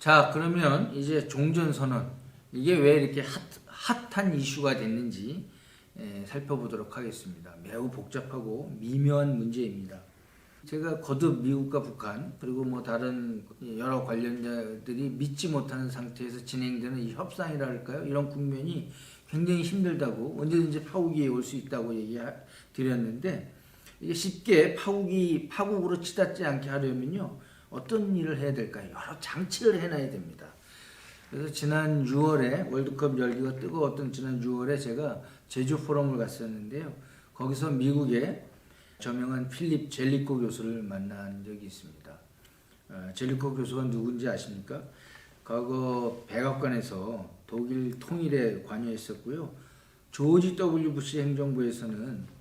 자, 그러면 이제 종전선언 이게 왜 이렇게 핫, 핫한 이슈가 됐는지 에, 살펴보도록 하겠습니다. 매우 복잡하고 미묘한 문제입니다. 제가 거듭 미국과 북한 그리고 뭐 다른 여러 관련자들이 믿지 못하는 상태에서 진행되는 이 협상이랄까요? 이런 국면이 굉장히 힘들다고 언제든지 파국이 올 수 있다고 얘기 드렸는데 이게 쉽게 파국이 파국으로 치닫지 않게 하려면요 어떤 일을 해야 될까요? 여러 장치를 해놔야 됩니다. 그래서 지난 6월에 월드컵 열기가 뜨거웠던 지난 6월에 제가 제주 포럼을 갔었는데요. 거기서 미국의 저명한 필립 젤리코 교수를 만난 적이 있습니다. 어, 젤리코 교수가 누군지 아십니까? 과거 백악관에서 독일 통일에 관여했었고요. 조지 W 부시 행정부에서는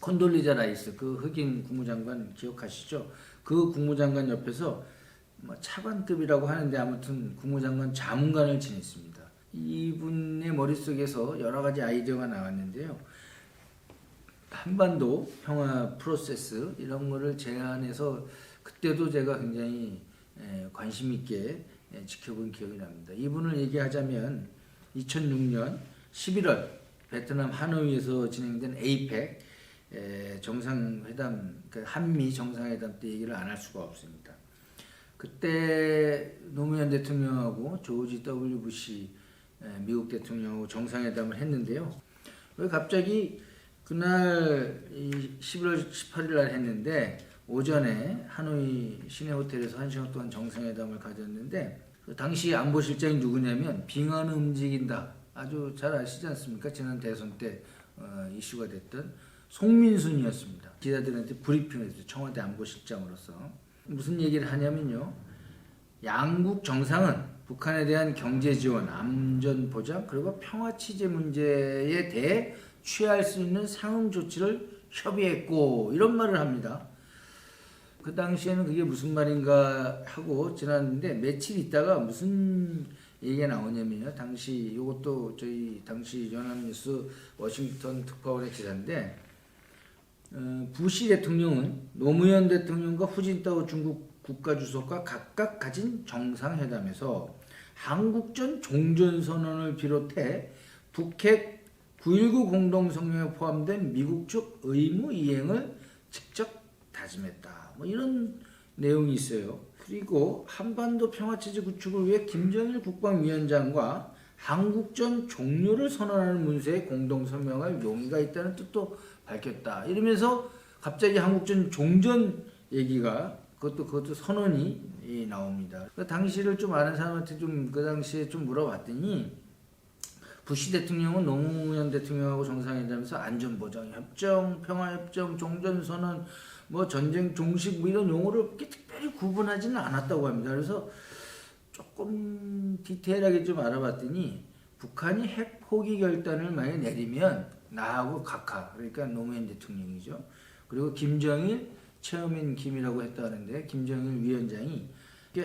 콘돌리자 라이스 그 흑인 국무장관 기억하시죠? 그 국무장관 옆에서 뭐 차관급이라고 하는데 아무튼 국무장관 자문관을 지냈습니다. 이분의 머릿속에서 여러 가지 아이디어가 나왔는데요. 한반도 평화 프로세스 이런 거를 제안해서 그때도 제가 굉장히 에, 관심 있게 에, 지켜본 기억이 납니다. 이분을 얘기하자면 2006년 11월 베트남 하노이에서 진행된 에이펙 에, 정상회담, 그 한미 정상회담 때 얘기를 안 할 수가 없습니다. 그때 노무현 대통령하고 조지 W 부시 에, 미국 대통령하고 정상회담을 했는데요. 왜 갑자기 그날 이 11월 18일 날 했는데 오전에 하노이 시내 호텔에서 한 시간 동안 정상회담을 가졌는데 그 당시 안보실장이 누구냐면 빙하는 움직인다 아주 잘 아시지 않습니까? 지난 대선 때 어, 이슈가 됐던 송민순이었습니다. 기자들한테 브리핑했어요. 청와대 안보실장으로서 무슨 얘기를 하냐면요. 양국 정상은 북한에 대한 경제 지원, 안전 보장 그리고 평화 취재 문제에 대해 취할 수 있는 상응 조치를 협의했고 이런 말을 합니다. 그 당시에는 그게 무슨 말인가 하고 지났는데 며칠 있다가 무슨 얘기가 나오냐면요. 당시 이것도 저희 당시 연합뉴스 워싱턴 특파원의 기사인데 어, 부시 대통령은 노무현 대통령과 후진타오 중국 국가주석과 각각 가진 정상회담에서 한국전 종전선언을 비롯해 북핵 9.19 공동성명에 포함된 미국 측 의무 이행을 직접 다짐했다. 뭐 이런 내용이 있어요. 그리고 한반도 평화체제 구축을 위해 김정일 국방위원장과 한국전 종료를 선언하는 문서에 공동성명할 용의가 있다는 뜻도 밝혔다. 이러면서 갑자기 한국전 종전 얘기가 그것도 그것도 선언이 나옵니다. 그 당시를 좀 아는 사람한테 좀 그 당시에 좀 물어봤더니 부시 대통령은 노무현 대통령하고 정상회담에서 안전보장 협정, 평화협정, 종전선언, 뭐 전쟁 종식 뭐 이런 용어를 특별히 구분하지는 않았다고 합니다. 그래서 조금 디테일하게 좀 알아봤더니 북한이 핵 포기 결단을 만약 내리면 나하고 각하 그러니까 노무현 대통령이죠. 그리고 김정일 체어맨 김이라고 했다는데 김정일 위원장이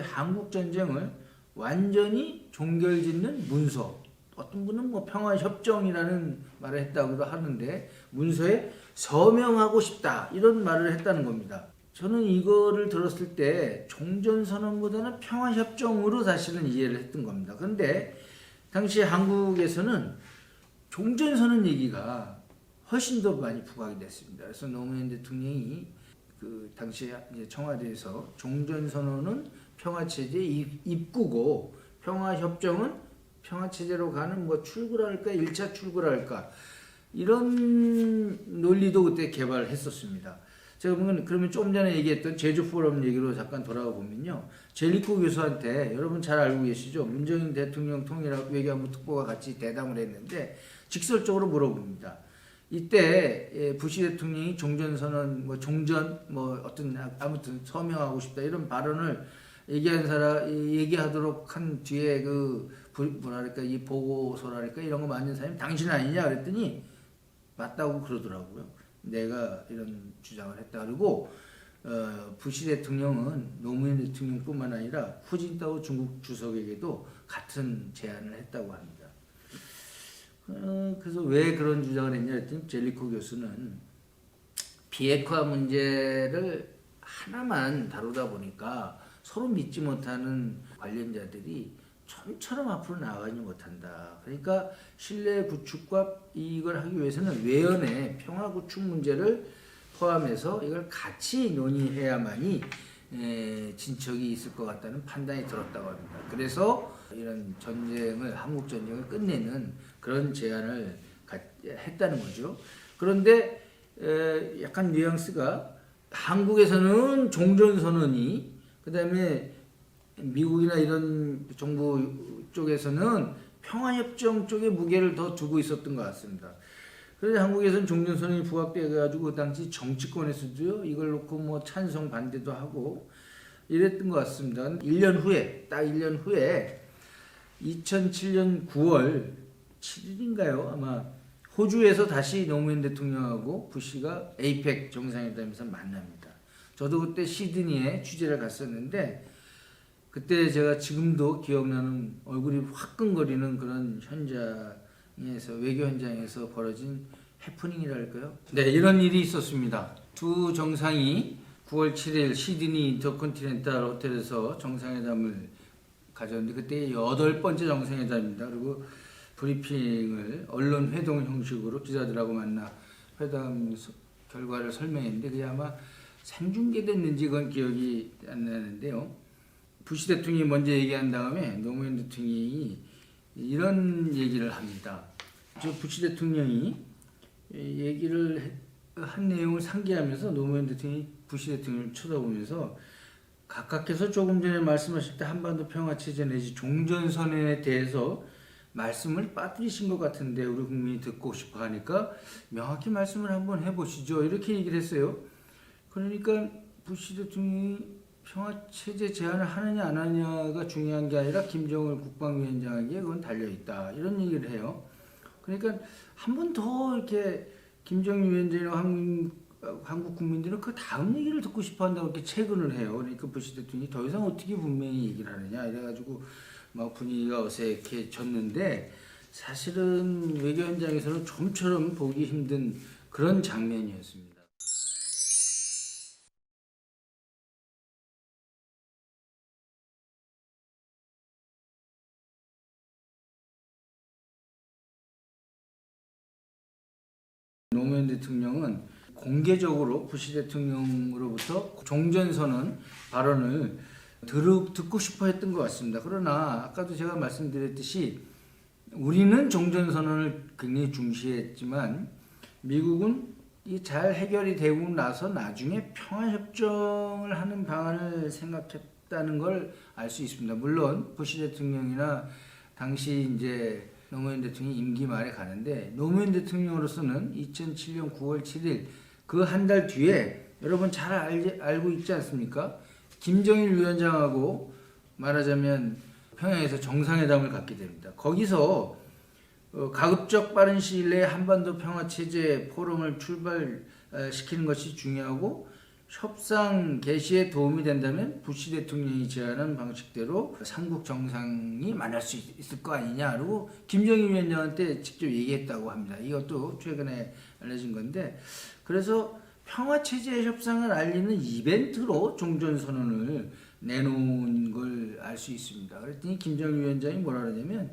한국 전쟁을 완전히 종결짓는 문서 어떤 분은 뭐 평화협정이라는 말을 했다고도 하는데 문서에 서명하고 싶다 이런 말을 했다는 겁니다. 저는 이거를 들었을 때 종전선언보다는 평화협정으로 사실은 이해를 했던 겁니다. 그런데 당시 한국에서는 종전선언 얘기가 훨씬 더 많이 부각이 됐습니다. 그래서 노무현 대통령이 그 당시 이제 청와대에서 종전선언은 평화체제의 입구고 평화협정은 평화체제로 가는 뭐 출구랄까, 1차 출구랄까, 이런 논리도 그때 개발했었습니다. 제가 보면 그러면 조금 전에 얘기했던 제주 포럼 얘기로 잠깐 돌아가 보면요. 젤리코 교수한테 여러분 잘 알고 계시죠? 문재인 대통령 통일하고 외교안보 특보가 같이 대담을 했는데 직설적으로 물어봅니다. 이때 예, 부시 대통령이 종전 선언, 뭐 종전, 뭐 어떤 아무튼 서명하고 싶다 이런 발언을 얘기한 사람 얘기하도록 한 뒤에 그 뭐랄까 이 보고서랄까 이런 거 만든 사람이 당신 아니냐 그랬더니 맞다고 그러더라고요. 내가 이런 주장을 했다 그리고 어, 부시 대통령은 노무현 대통령뿐만 아니라 후진타오 중국 주석에게도 같은 제안을 했다고 합니다. 어, 그래서 왜 그런 주장을 했냐 했더니 젤리코 교수는 비핵화 문제를 하나만 다루다 보니까 서로 믿지 못하는 관련자들이 좀처럼 앞으로 나가지 못한다. 그러니까 신뢰 구축과 이걸 하기 위해서는 외연의 평화 구축 문제를 포함해서 이걸 같이 논의해야만이 에, 진척이 있을 것 같다는 판단이 들었다고 합니다. 그래서 이런 전쟁을 한국 전쟁을 끝내는 그런 제안을 가- 했다는 거죠. 그런데 에, 약간 뉘앙스가 한국에서는 종전 선언이 그다음에 미국이나 이런 정부 쪽에서는 평화협정 쪽에 무게를 더 두고 있었던 것 같습니다. 그래서 한국에서는 종전선언이 부각돼가지고 그 당시 정치권에서도요 이걸 놓고 뭐 찬성 반대도 하고 이랬던 것 같습니다. 1년 후에 딱 1년 후에 2007년 9월 7일인가요? 아마 호주에서 다시 노무현 대통령하고 부시가 에이펙 정상회담에서 만납니다. 저도 그때 시드니에 취재를 갔었는데 그때 제가 지금도 기억나는 얼굴이 화끈거리는 그런 현장에서 외교 현장에서 벌어진 해프닝이랄까요? 네, 이런 일이 있었습니다. 두 정상이 9월 7일 시드니 인터컨티넨탈 호텔에서 정상회담을 가졌는데 그때 여덟 번째 정상회담입니다. 그리고 브리핑을 언론 회동 형식으로 기자들하고 만나 회담 서- 결과를 설명했는데 그게 아마 생중계됐는지 그건 기억이 안 나는데요. 부시 대통령이 먼저 얘기한 다음에 노무현 대통령이 이런 얘기를 합니다. 저 부시 대통령이 얘기를 해- 한 내용을 상기하면서 노무현 대통령이 부시 대통령을 쳐다보면서 각각께서 조금 전에 말씀하실 때 한반도 평화 체제 내지 종전 선언에 대해서 말씀을 빠뜨리신 것 같은데 우리 국민이 듣고 싶어 하니까 명확히 말씀을 한번 해보시죠 이렇게 얘기를 했어요. 그러니까 부시 대통령이 평화 체제 제안을 하느냐 안 하느냐가 중요한 게 아니라 김정을 국방위원장에게 그건 달려 있다 이런 얘기를 해요. 그러니까 한 번 더 이렇게 김정일 위원장이나 한국, 한국 국민들은 그 다음 얘기를 듣고 싶어 한다고 이렇게 채근을 해요. 그러니까 부시 대통령이 더 이상 어떻게 분명히 얘기를 하느냐 이래가지고 막 분위기가 어색해졌는데 사실은 외교 현장에서는 좀처럼 보기 힘든 그런 장면이었습니다. 노무현 대통령은 공개적으로 부시 대통령으로부터 종전선언 발언을 들으, 듣고 싶어 했던 것 같습니다. 그러나 아까도 제가 말씀드렸듯이 우리는 종전선언을 굉장히 중시했지만 미국은 이 잘 해결이 되고 나서 나중에 평화협정을 하는 방안을 생각했다는 걸 알 수 있습니다. 물론 부시 대통령이나 당시 이제 노무현 대통령이 임기 말에 가는데 노무현 대통령으로서는 2007년 9월 7일 그 한 달 뒤에 여러분 잘 알고 있지 않습니까? 김정일 위원장하고 말하자면 평양에서 정상회담을 갖게 됩니다. 거기서 어, 가급적 빠른 시일 내에 한반도 평화 체제 포럼을 출발시키는 것이 중요하고 협상 개시에 도움이 된다면 부시 대통령이 제안한 방식대로 삼국 정상이 만날 수 있- 있을 거 아니냐 그리고 김정일 위원장한테 직접 얘기했다고 합니다. 이것도 최근에 알려진 건데 그래서 평화 체제 협상을 알리는 이벤트로 종전 선언을 내놓은 걸 알 수 있습니다. 그랬더니 김정일 위원장이 뭐라 그러냐면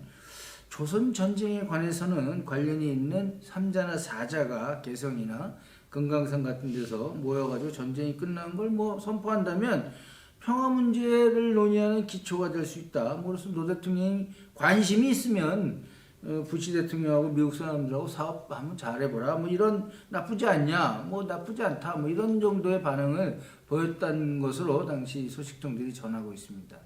조선 전쟁에 관해서는 관련이 있는 3자나 4자가 개성이나 금강산 같은 데서 모여가지고 전쟁이 끝난 걸 뭐 선포한다면 평화 문제를 논의하는 기초가 될 수 있다. 뭐 그래서 노 대통령이 관심이 있으면 어, 부시 대통령하고 미국 사람들하고 사업 한번 잘해보라. 뭐 이런 나쁘지 않냐. 뭐 나쁘지 않다. 뭐 이런 정도의 반응을 보였다는 것으로 당시 소식통들이 전하고 있습니다.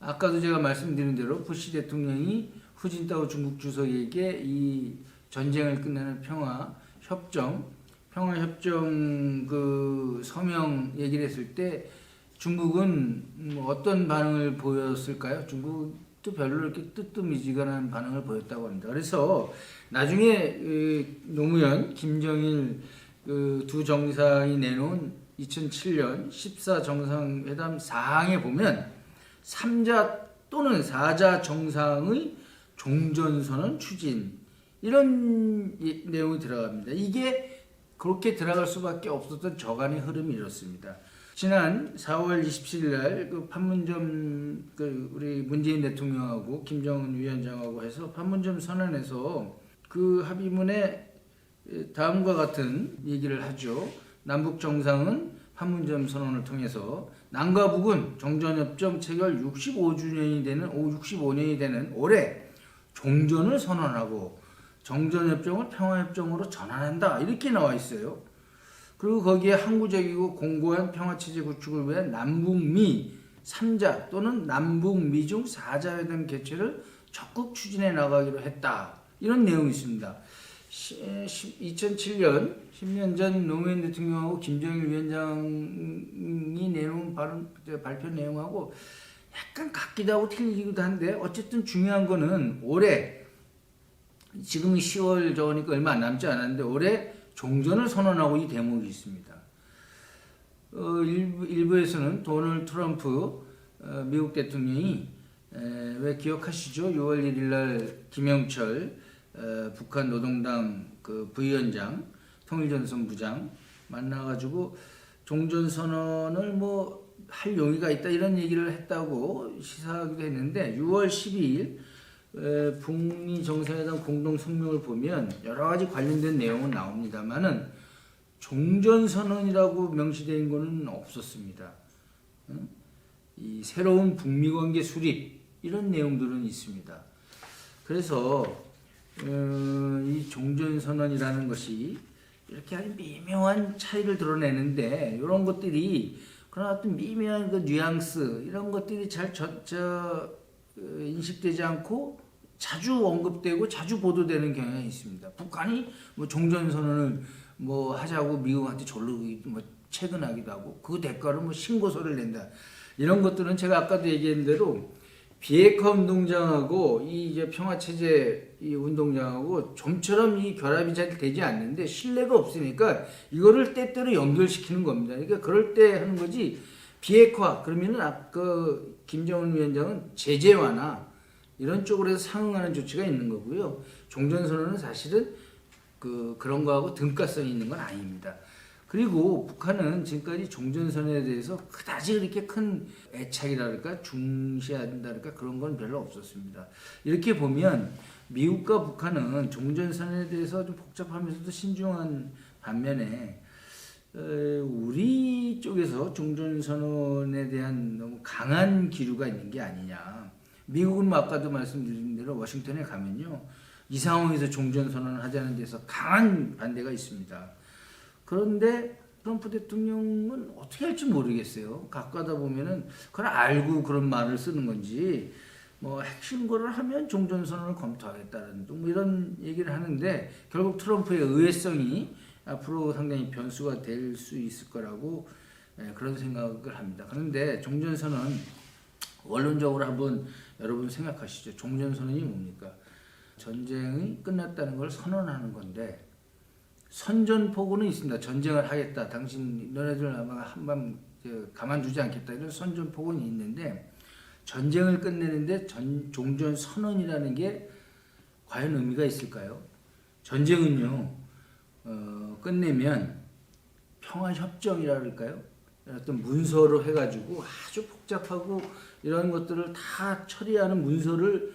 아까도 제가 말씀드린 대로 부시 대통령이 후진타오 중국 주석에게 이 전쟁을 끝내는 평화 협정, 평화 협정 그 서명 얘기를 했을 때 중국은 뭐 어떤 반응을 보였을까요? 중국 도 별로 이렇게 뜨뜻미지근한 반응을 보였다고 합니다. 그래서 나중에 그 노무현, 김정일 그두 정상이 내놓은 2007년 14 정상회담 사항에 보면 3자 또는 4자 정상의 종전선언 추진 이런 이- 내용이 들어갑니다. 이게 그렇게 들어갈 수밖에 없었던 저간의 흐름이 이렇습니다. 지난 4월 27일 날그 판문점 그 우리 문재인 대통령하고 김정은 위원장하고 해서 판문점 선언에서 그 합의문에 다음과 같은 얘기를 하죠. 남북 정상은 판문점 선언을 통해서 남과 북은 정전협정 체결 65주년이 되는 65년이 되는 올해 종전을 선언하고 정전협정을 평화협정으로 전환한다 이렇게 나와 있어요. 그리고 거기에 항구적이고 공고한 평화체제 구축을 위한 남북미 3자 또는 남북미 중 4자 회담 개최를 적극 추진해 나가기로 했다. 이런 내용이 있습니다. 2007년 10년 전 노무현 대통령하고 김정일 위원장이 내놓은 발언, 발표 내용하고 약간 같기도 하고 틀리기도 한데 어쨌든 중요한 거는 올해 지금 10월 저니까 얼마 남지 않았는데 올해 종전을 선언하고 이 대목이 있습니다. 어, 일부, 일부 에서는 도널드 트럼프 어, 미국 대통령이 에, 왜 기억하시죠? 6월 1일 날 김영철 어, 북한 노동당 그 부위원장 통일전선 부장 만나가지고 종전 선언을 뭐 할 용의가 있다 이런 얘기를 했다고 시사하기도 했는데 6월 12일 에, 북미 정상회담 공동 성명을 보면 여러 가지 관련된 내용은 나옵니다만은 종전 선언이라고 있는 것은 없었습니다. 응? 이 새로운 북미 관계 수립 이런 내용들은 있습니다. 그래서 어, 이 종전 선언이라는 것이 이렇게 아주 미묘한 차이를 드러내는데 이런 것들이 그런 어떤 미묘한 그 뉘앙스 이런 것들이 잘 저, 저, 어, 인식되지 않고 자주 언급되고 자주 보도되는 경향이 있습니다. 북한이 뭐 종전 선언을 뭐 하자고 미국한테 절로 뭐 채근하기도 하고 그 대가로 뭐 신고서를 낸다. 이런 것들은 제가 아까도 얘기한 대로 비핵화 운동장하고 이 이제 평화 체제 이 운동장하고 좀처럼 이 결합이 잘 되지 않는데 신뢰가 없으니까 이거를 때때로 연결시키는 겁니다. 그러니까 그럴 때 하는 거지 비핵화 그러면은 아까 김정은 위원장은 제재 완화 이런 쪽으로 해서 상응하는 조치가 있는 거고요. 종전선언은 사실은 그 그런 거하고 등가성이 있는 건 아닙니다. 그리고 북한은 지금까지 종전선언에 대해서 그다지 그렇게 큰 애착이랄까 중시한다랄까 그런 건 별로 없었습니다. 이렇게 보면 미국과 북한은 종전선언에 대해서 좀 복잡하면서도 신중한 반면에 어, 우리 쪽에서 종전선언에 대한 너무 강한 기류가 있는 게 아니냐. 미국은 뭐 아까도 말씀드린 대로 워싱턴에 가면요. 이 상황에서 종전선언을 하자는 데서 강한 반대가 있습니다. 그런데 트럼프 대통령은 어떻게 할지 모르겠어요. 가까다 보면은 그걸 알고 그런 말을 쓰는 건지 뭐 핵심 거를 하면 종전선언을 검토하겠다는 뭐 이런 얘기를 하는데 결국 트럼프의 의외성이 앞으로 상당히 변수가 될 수 있을 거라고 예, 그런 생각을 합니다. 그런데 종전선언 원론적으로 한번 여러분 생각하시죠. 종전선언이 뭡니까? 전쟁이 끝났다는 걸 선언하는 건데 선전포고는 있습니다. 전쟁을 하겠다. 당신 너네들 아마 한밤 가만두지 않겠다. 이런 선전포고는 있는데 전쟁을 끝내는데 전, 종전 선언이라는 게 과연 의미가 있을까요? 전쟁은요 어, 끝내면 평화 협정이라 그럴까요? 어떤 문서로 해가지고 아주 복잡하고 이런 것들을 다 처리하는 문서를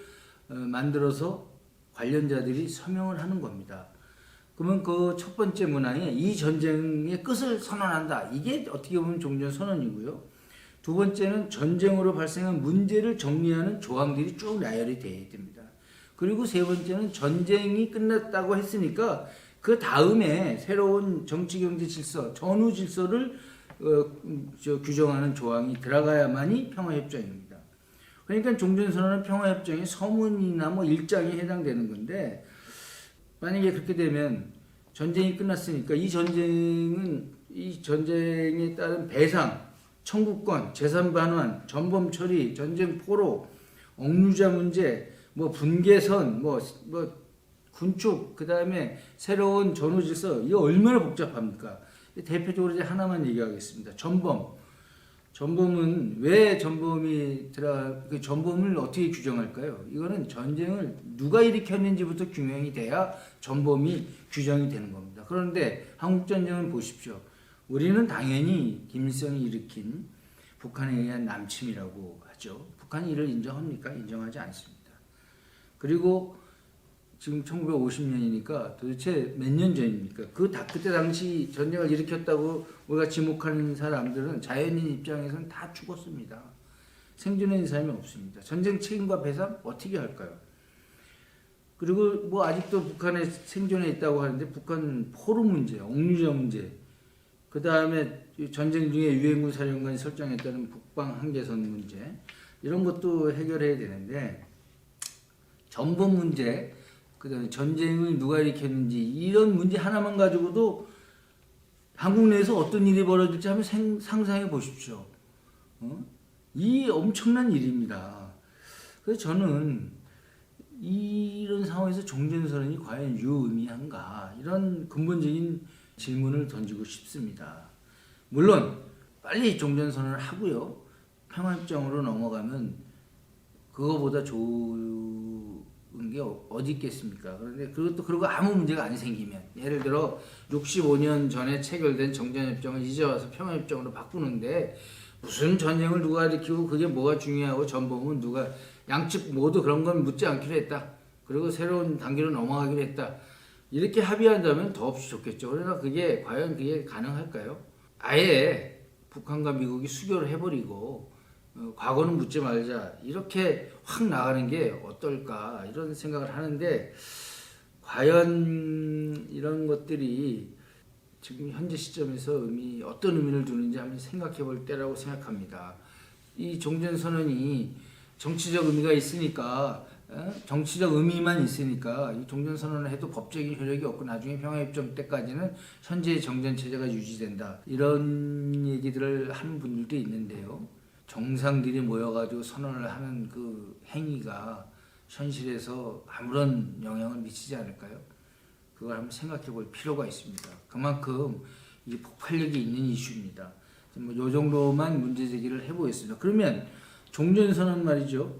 어, 만들어서 관련자들이 서명을 하는 겁니다. 그러면 그 첫 번째 문항에 이 전쟁의 끝을 선언한다. 이게 어떻게 보면 종전 선언이고요. 두 번째는 전쟁으로 발생한 문제를 정리하는 조항들이 쭉 나열이 되어야 됩니다. 그리고 세 번째는 전쟁이 끝났다고 했으니까 그 다음에 새로운 정치 경제 질서, 전후 질서를 어, 저, 규정하는 조항이 들어가야만이 평화협정입니다. 그러니까 종전선언은 평화협정의 서문이나 뭐 일장에 해당되는 건데 만약에 그렇게 되면 전쟁이 끝났으니까 이 전쟁은 이 전쟁에 따른 배상, 청구권, 재산 반환, 전범 처리, 전쟁 포로, 억류자 문제, 뭐 분계선, 뭐, 뭐 군축, 그 다음에 새로운 전후 질서, 이거 얼마나 복잡합니까? 대표적으로 이제 하나만 얘기하겠습니다. 전범. 전범은 왜 전범이 들어 그 전범을 어떻게 규정할까요? 이거는 전쟁을 누가 일으켰는지부터 규명이 돼야 전범이 규정이 되는 겁니다. 그런데 한국 전쟁은 보십시오. 우리는 당연히 김일성이 일으킨 북한에 의한 남침이라고 하죠. 북한이 이를 인정합니까? 인정하지 않습니다. 그리고 지금 1950년이니까 도대체 몇 년 전입니까? 그 다, 그때 당시 전쟁을 일으켰다고 우리가 지목하는 사람들은 자연인 입장에서는 다 죽었습니다. 생존해 있는 사람이 없습니다. 전쟁 책임과 배상 어떻게 할까요? 그리고 뭐 아직도 북한에 생존해 있다고 하는데 북한 포로 문제, 옥류자 문제, 그 다음에 전쟁 중에 유엔군 사령관이 설정했다는 북방 한계선 문제 이런 것도 해결해야 되는데 전범 문제, 그다음에 전쟁을 누가 일으켰는지 이런 문제 하나만 가지고도 한국 내에서 어떤 일이 벌어질지 한번 생- 상상해 보십시오. 어? 이 엄청난 일입니다. 그래서 저는 이런 상황에서 종전선언이 과연 유의미한가 이런 근본적인 질문을 던지고 싶습니다. 물론 빨리 종전선언을 하고요 평화협정으로 넘어가면 그거보다 좋은 게 어디 있겠습니까? 그런데 그것도 그러고 아무 문제가 안 생기면 예를 들어 65년 전에 체결된 정전협정을 이제 와서 평화협정으로 바꾸는데 무슨 전쟁을 누가 일으키고 그게 뭐가 중요하고 전범은 누가 양측 모두 그런 건 묻지 않기로 했다. 그리고 새로운 단계로 넘어가기로 했다. 이렇게 합의한다면 더없이 좋겠죠. 그러나 그게 과연 그게 가능할까요? 아예 북한과 미국이 수교를 해버리고 어, 과거는 묻지 말자 이렇게 확 나가는 게 어떨까 이런 생각을 하는데 과연 이런 것들이 지금 현재 시점에서 의미 어떤 의미를 두는지 한번 생각해 볼 때라고 생각합니다. 이 종전 선언이 정치적 의미가 있으니까 어? 정치적 의미만 있으니까 이 종전 선언을 해도 법적인 효력이 없고 나중에 평화협정 때까지는 현재의 정전 체제가 유지된다 이런 얘기들을 하는 분들도 있는데요. 정상들이 모여가지고 선언을 하는 그 행위가 현실에서 아무런 영향을 미치지 않을까요? 그걸 한번 생각해 볼 필요가 있습니다. 그만큼 이게 폭발력이 있는 이슈입니다. 뭐요 정도만 문제 제기를 해보겠습니다. 그러면 종전선언 말이죠.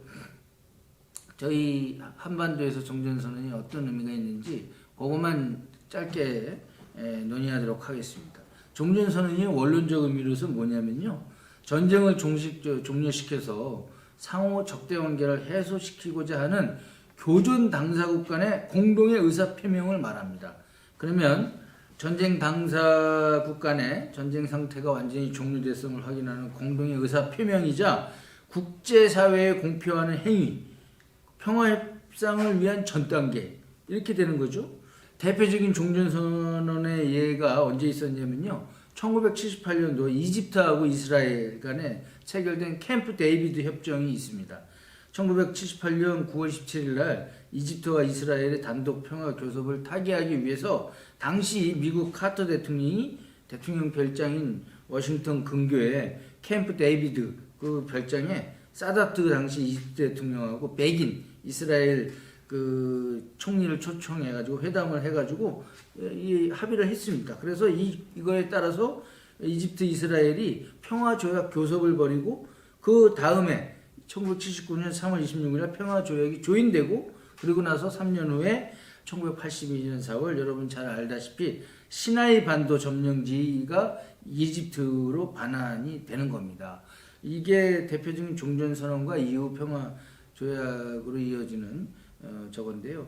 저희 한반도에서 종전선언이 어떤 의미가 있는지 그것만 짧게 에, 논의하도록 하겠습니다. 종전선언이 원론적 의미로서 뭐냐면요. 전쟁을 종식, 저, 종료시켜서 상호 적대 관계를 해소시키고자 하는 교전 당사국 간의 공동의 의사 표명을 말합니다. 그러면 전쟁 당사국 간의 전쟁 상태가 완전히 종료됐음을 확인하는 공동의 의사 표명이자 국제사회에 공표하는 행위, 평화협상을 위한 전 단계 이렇게 되는 거죠. 대표적인 종전선언의 예가 언제 있었냐면요. 1978년도 이집트하고 이스라엘 간에 체결된 캠프 데이비드 협정이 있습니다. 1978년 9월 17일 날 이집트와 이스라엘의 단독 평화 교섭을 타개하기 위해서 당시 미국 카터 대통령이 대통령 별장인 워싱턴 근교에 캠프 데이비드 그 별장에 사다트 당시 이집트 대통령하고 백인 이스라엘 그 총리를 초청해 가지고 회담을 해 가지고 이 합의를 했습니다. 그래서 이 이거에 따라서 이집트 이스라엘이 평화 조약 교섭을 벌이고 그 다음에 1979년 3월 26일 평화 조약이 조인되고 그리고 나서 3년 후에 1982년 4월 여러분 잘 알다시피 시나이 반도 점령지가 이집트로 반환이 되는 겁니다. 이게 대표적인 종전선언과 이후 평화 조약으로 이어지는 어, 저건데요.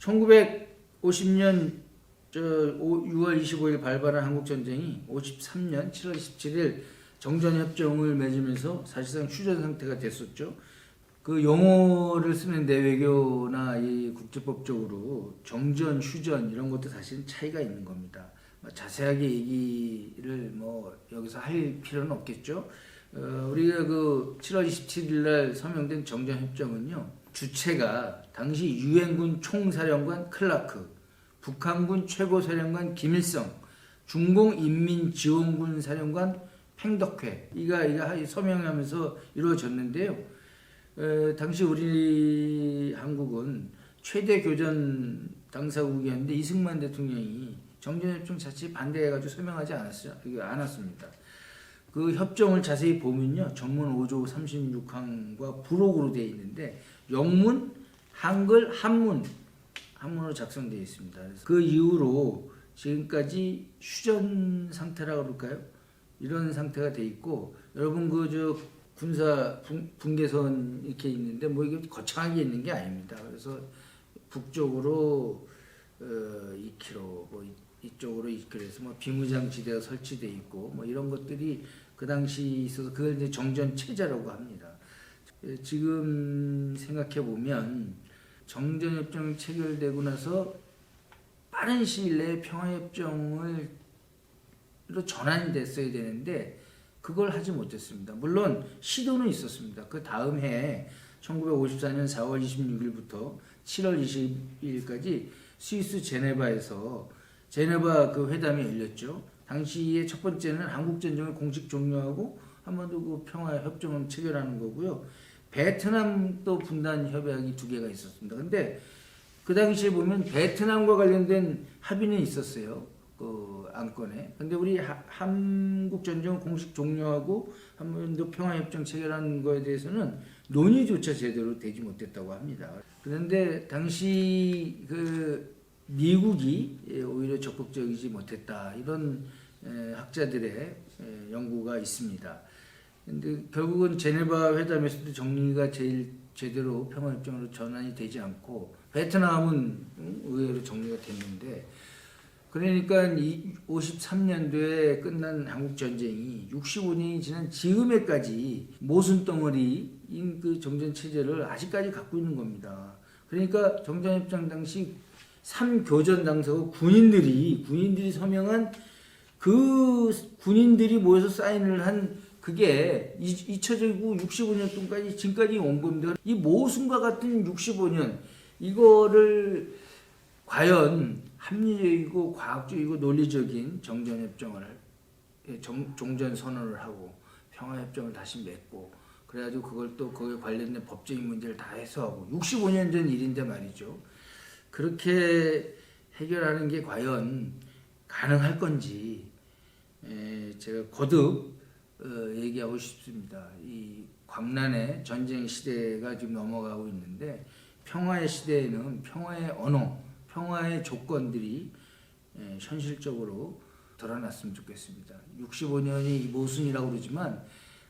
(1950년) 저 6월 25일 발발한 한국 전쟁이 53년 7월 17일 정전 협정을 맺으면서 사실상 휴전 상태가 됐었죠. 그 용어를 쓰는데 외교나 이 국제법적으로 정전, 휴전 이런 것도 사실은 차이가 있는 겁니다. 뭐 자세하게 얘기를 뭐 여기서 할 필요는 없겠죠. 어, 우리가 그 7월 27일 날 서명된 정전 협정은요. 주체가 당시 유엔군 총사령관 클라크, 북한군 최고사령관 김일성, 중공인민지원군 사령관 팽덕회 이가 이가 서명하면서 이루어졌는데요. 에, 당시 우리 한국은 최대 교전 당사국이었는데 이승만 대통령이 정전협정 자체에 반대해가지고 서명하지 않았어요. 않았습니다. 그 협정을 자세히 보면요. 전문 5조 36항과 부록으로 되어 있는데 영문, 한글, 한문 한문으로 작성되어 있습니다. 그 이후로 지금까지 휴전 상태라 그럴까요? 이런 상태가 돼 있고 여러분 그저 군사 분, 분계선 이렇게 있는데 뭐 이게 거창하게 있는 게 아닙니다. 그래서 북쪽으로 어, 2km, 뭐 이- 이쪽으로 2km에서 뭐 비무장 지대가 설치돼 있고 뭐 이런 것들이 그 당시 있어서 그걸 이제 정전 체제라고 합니다. 에, 지금 생각해 보면 정전 협정 체결되고 나서 빠른 시일 내에 평화 협정을 로 전환이 됐어야 되는데 그걸 하지 못했습니다. 물론 시도는 있었습니다. 그 다음 해에 1954년 4월 26일부터 7월 22일까지 스위스 제네바에서 제네바 그 회담이 열렸죠. 당시에 첫 번째는 한국 전쟁을 공식 종료하고 한반도 그 평화 협정을 체결하는 거고요. 베트남도 분단 협약이 두 개가 있었습니다. 근데 그 당시에 보면 베트남과 관련된 합의는 있었어요. 그 안건에. 근데 우리 하- 한국 전쟁을 공식 종료하고 한반도 평화 협정 체결하는 거에 대해서는 논의조차 제대로 되지 못했다고 합니다. 그런데 당시 그 미국이 예, 오히려 적극적이지 못했다 이런 에, 학자들의 에, 연구가 있습니다. 근데 결국은 제네바 회담에서도 정리가 제일 제대로 평화협정으로 전환이 되지 않고 베트남은 음, 의외로 정리가 됐는데 그러니까 이 53년도에 끝난 한국 전쟁이 65년이 지난 지금에까지 모순 덩어리인 그 정전 체제를 아직까지 갖고 있는 겁니다. 그러니까 정전협정 당시 3교전 당사고 군인들이 군인들이 서명한 그 군인들이 모여서 사인을 한 그게 이- 잊혀지고 65년 동까지 지금까지 온 겁니다. 이 모순과 같은 65년 이거를 과연 합리적이고 과학적이고 논리적인 정전협정을 예, 정- 종전 선언을 하고 평화협정을 다시 맺고 그래가지고 그걸 또 거기에 관련된 법적인 문제를 다 해소하고 65년 전 일인데 말이죠. 그렇게 해결하는 게 과연 가능할 건지 에, 제가 거듭 어, 얘기하고 싶습니다. 이 광란의 전쟁 시대가 지금 넘어가고 있는데 평화의 시대에는 평화의 언어, 평화의 조건들이 에, 현실적으로 드러났으면 좋겠습니다. 65년이 모순이라고 그러지만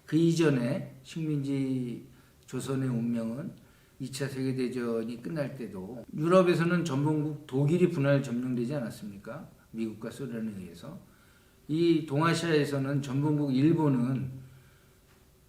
그 이전에 식민지 조선의 운명은 2차 세계대전이 끝날 때도 유럽에서는 전범국 독일이 분할 점령되지 않았습니까? 미국과 소련에 의해서. 이 동아시아에서는 전범국 일본은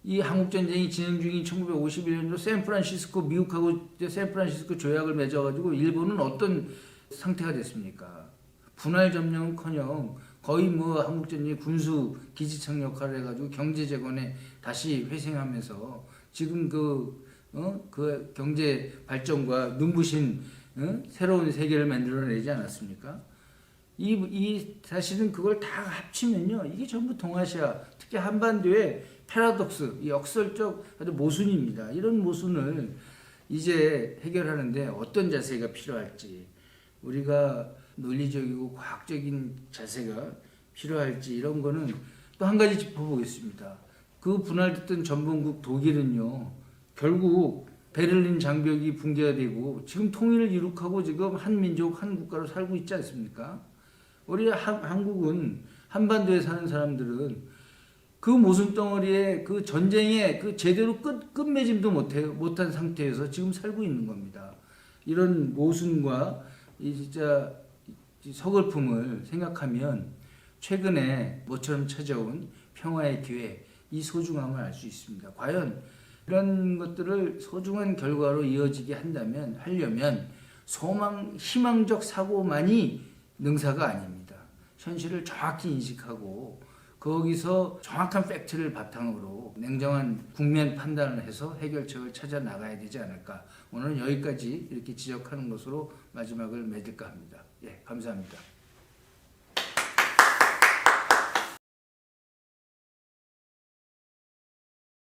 이 한국 전쟁이 진행 중인 1951년도 샌프란시스코 미국하고 샌프란시스코 조약을 맺어 가지고 일본은 어떤 상태가 됐습니까? 분할 점령은커녕 거의 뭐 한국 전쟁 군수 기지창 역할을 해 가지고 경제 재건에 다시 회생하면서 지금 그, 어? 그 경제 발전과 눈부신 어? 새로운 세계를 만들어내지 않았습니까? 이, 이 사실은 그걸 다 합치면요 이게 전부 동아시아 특히 한반도의 패러독스 이 역설적 아주 모순입니다 이런 모순을 이제 해결하는데 어떤 자세가 필요할지 우리가 논리적이고 과학적인 자세가 필요할지 이런 거는 또 한 가지 짚어보겠습니다 그 분할됐던 전범국 독일은요 결국 베를린 장벽이 붕괴가 되고 지금 통일을 이룩하고 지금 한 민족 한 국가로 살고 있지 않습니까? 우리 한, 한국은 한반도에 사는 사람들은 그 모순 덩어리에 그 전쟁에 그 제대로 끝 끝맺음도 못해 못한 상태에서 지금 살고 있는 겁니다. 이런 모순과 이 진짜 이 서글픔을 생각하면 최근에 모처럼 찾아온 평화의 기회 이 소중함을 알 수 있습니다. 과연 이런 것들을 소중한 결과로 이어지게 한다면 하려면 소망 희망적 사고만이 능사가 아닙니다. 현실을 정확히 인식하고 거기서 정확한 팩트를 바탕으로 냉정한 국면 판단을 해서 해결책을 찾아 나가야 되지 않을까. 오늘은 여기까지 이렇게 지적하는 것으로 마지막을 맺을까 합니다. 예, 감사합니다.